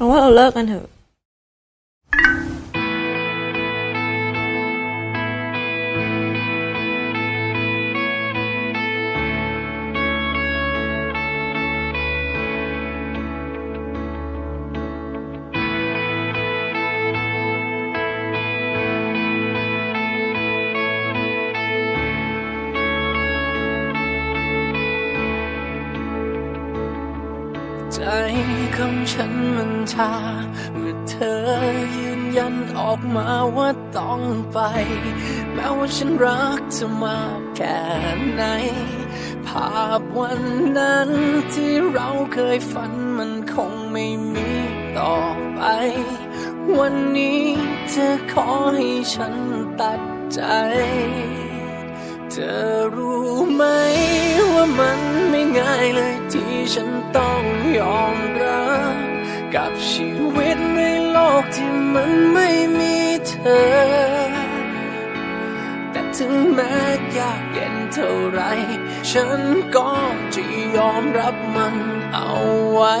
เราว่าเราเลิกกันเถอะ ใจของฉันมันชาเมื่อเธอยืนยันออกมาว่าต้องไป แม้ว่าฉันรักเธอมากแค่ไหน ภาพวันนั้นที่เราเคยฝันมันคงไม่มีต่อไป วันนี้เธอขอให้ฉันตัดใจ เธอรู้ไหมว่ามันายเลยที่ฉันต้องยอมรับ กับชีวิตในโลกที่มันไม่มีเธอ แต่ถึงแม้ยากเย็นเท่าไร ฉันก็จะยอมรับมันเอาไว้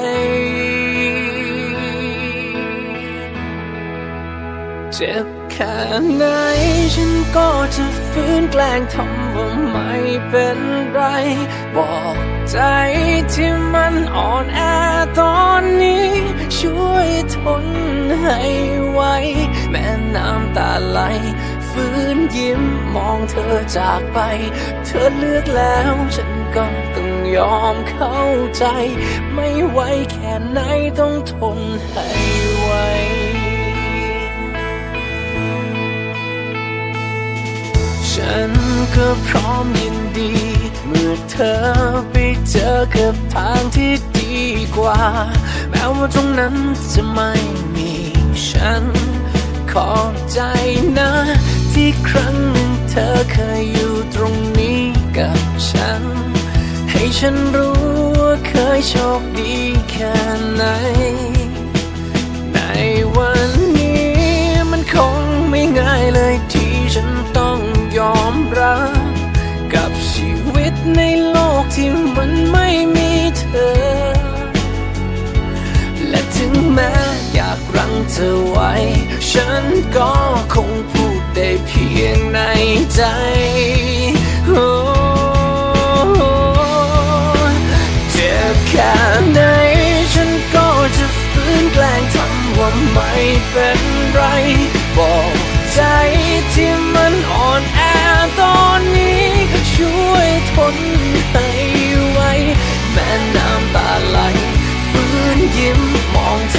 เจ็บแค่ไหนฉันก็จะฟื้นแกล้งทำว่า เป็นไร บอกใจที่มันอ่อนแอตอนนี้ ช่วยทนให้ไวแม้น้ำตาไหลฟื้นยิ้มมองเธอจากไป เธอเลือกแล้วฉันก็ต้องยอมเข้าใจ ไม่ไหวแค่ไหนต้องทนให้ไวฉันก็พร้อมยิน ดี เมื่อเธอไปเจอกับทางที่ดีกว่า แม้ว่าตรงนั้นจะไม่มีฉัน ขอบใจนะ ที่ครั้งหนึ่งเธอเคยอยู่ตรงนี้กับฉัน ให้ฉันรู้ว่าเคยโชคดีแค่ไหนใน ที่มันไม่มีเธอ และถึงแม้อยากรั้งเธอไว้ ฉันก็คงพูดได้เพียงในใจโอ้เจ็บแค่ไหนฉันก็จะฟื้นแกล้งทำว่าไม่เป็นไร บอกใจที่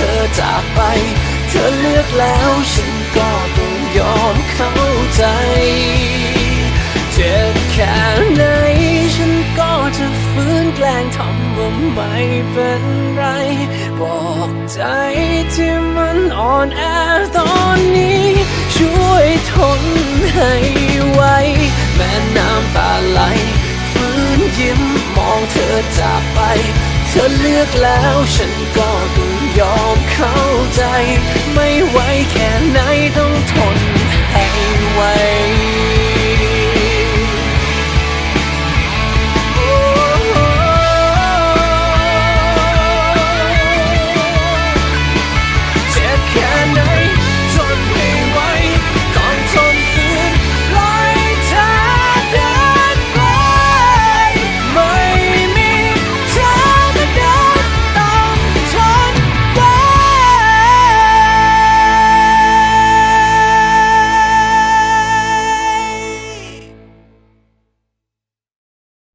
ธอจากไป เธอเลือกแล้วฉันก็ต้องยอมเข้าใจเจ็บแค่ไหนฉันก็จะฟื้นแกล้งทำว่าไม่เป็นไร บอกใจที่มันอ่อนแอตอนนี้ ช่วยทนให้ไว เธอเลือกแล้ว ฉันก็ต้องยอมเข้าใจ ไม่ไหวแค่ไหนต้องทนให้ไหวจะแค่ไหนทนให้